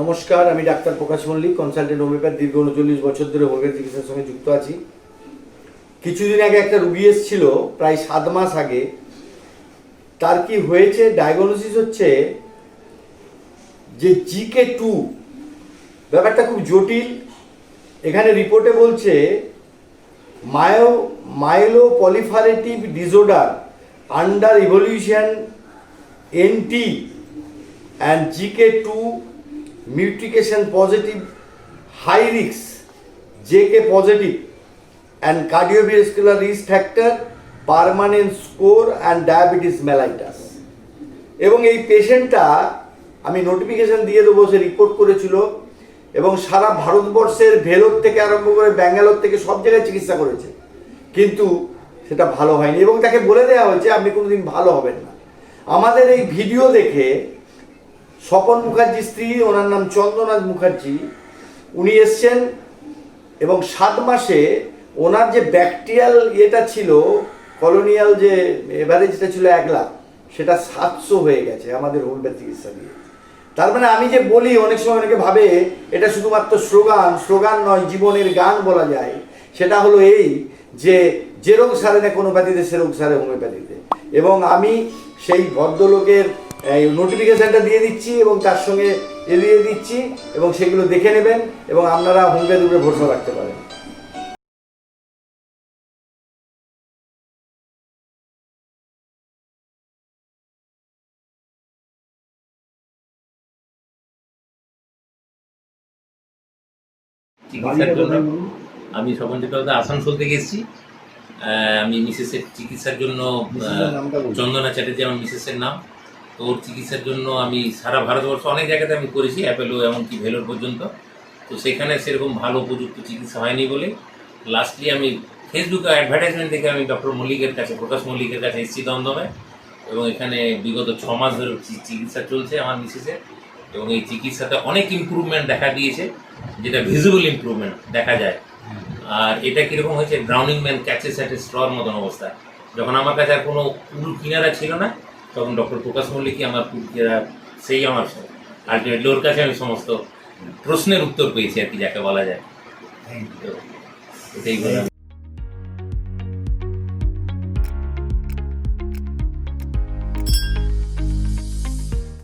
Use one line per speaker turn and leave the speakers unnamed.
নমস্কার, আমি doctor Prakash Mallick consultant homeopath দীর্ঘ উনচল্লিশ বছর ধরে হোমিওপ্যাথি চিকিৎসার সঙ্গে যুক্ত আছি। কিছুদিন আগে একটা রুগী এসেছিল, প্রায় সাত মাস আগে। তার কি হয়েছে? ডায়াগনোসিস হচ্ছে যে জিকে টু ব্যাপারটা খুব জটিল। এখানে রিপোর্টে বলছে, myo myeloproliferative disorder under evolution N and GK2 positive, high high risk JK positive and cardiovascular risk factor, permanent score and diabetes mellitus. এবং এই পেশেন্টটা আমি নোটিফিকেশন দিয়ে দেবো, সে রিপোর্ট করেছিল। এবং সারা ভারতবর্ষের ভেলোর থেকে আরম্ভ করে ব্যাঙ্গালোর থেকে সব জায়গায় চিকিৎসা করেছে। কিন্তু সেটা ভালো হয়নি এবং তাকে বলে দেওয়া হয়েছে, আপনি কোনোদিন ভালো হবেন না। আমাদের এই ভিডিও দেখে স্বপন মুখার্জির স্ত্রী, ওনার নাম চন্দ্রনাথ মুখার্জি। উনি এসছেন এবং সাত মাসে ওনার যে ব্যাকটেরিয়াল ইয়েটা ছিল, কলোনিয়াল যে এভারেজটা ছিল এক লাখ, সেটা সাতশো হয়ে গেছে আমাদের হোমিওপ্যাথি চিকিৎসা দিয়ে। তার মানে আমি যে বলি, অনেক সময় অনেকে ভাবে এটা শুধুমাত্র স্লোগান স্লোগান নয়, জীবনের গান বলা যায়। সেটা হলো এই যে যে রোগ সারে না কোনো ব্যাধিতে, সে রোগ সারে হোমিওপ্যাথিতে। এবং আমি সেই ভদ্রলোকের এই নোটিফিকেশনটা দিয়ে দিচ্ছি এবং তার সঙ্গে এ দিয়ে দিচ্ছি এবং সেগুলো দেখে নেবেন এবং আপনারা হোমিওপ্যাথির উপরে ভরসা রাখতে পারেন।
চিকিৎসার জন্য আমি স্বপন আসানসোল থেকে এসেছি। আমি মিসেসের চিকিৎসার জন্য। চন্দনা চ্যাটার্জি আমার মিসেসের নাম। তো ওর চিকিৎসার জন্য আমি সারা ভারতবর্ষ, অনেক জায়গাতে আমি করেছি অ্যাপেলো এমনকি ভেলোর পর্যন্ত। তো সেখানে সেরকম ভালো উপযুক্ত চিকিৎসা হয়নি বলে লাস্টলি আমি ফেসবুকে অ্যাডভার্টাইজমেন্ট দেখে আমি ডক্টর মল্লিকের কাছে, প্রকাশ মল্লিকের কাছে এসেছি দমদমে। এবং এখানে বিগত ছ মাস ধরে চিকিৎসা চলছে আমার মিসেসের এবং এই চিকিৎসাতে অনেক ইমপ্রুভমেন্ট দেখা দিয়েছে, যেটা ভিজিবল ইমপ্রুভমেন্ট দেখা যায়। আর এটা কীরকম হয়েছে ড্রাউনিং ম্যান ক্যাচেস অ্যাট স্ট্রর মতন অবস্থা। যখন আমার কাছে আর কোনো কুল কিনারা ছিল না তখন ডক্টর প্রকাশ মল্লিকই আমার সেই আমার আলটিমেটলি ওর কাছে আমি সমস্ত প্রশ্নের উত্তর পেয়েছি আর কি যাকে বলা যায়। তো এটাই বলে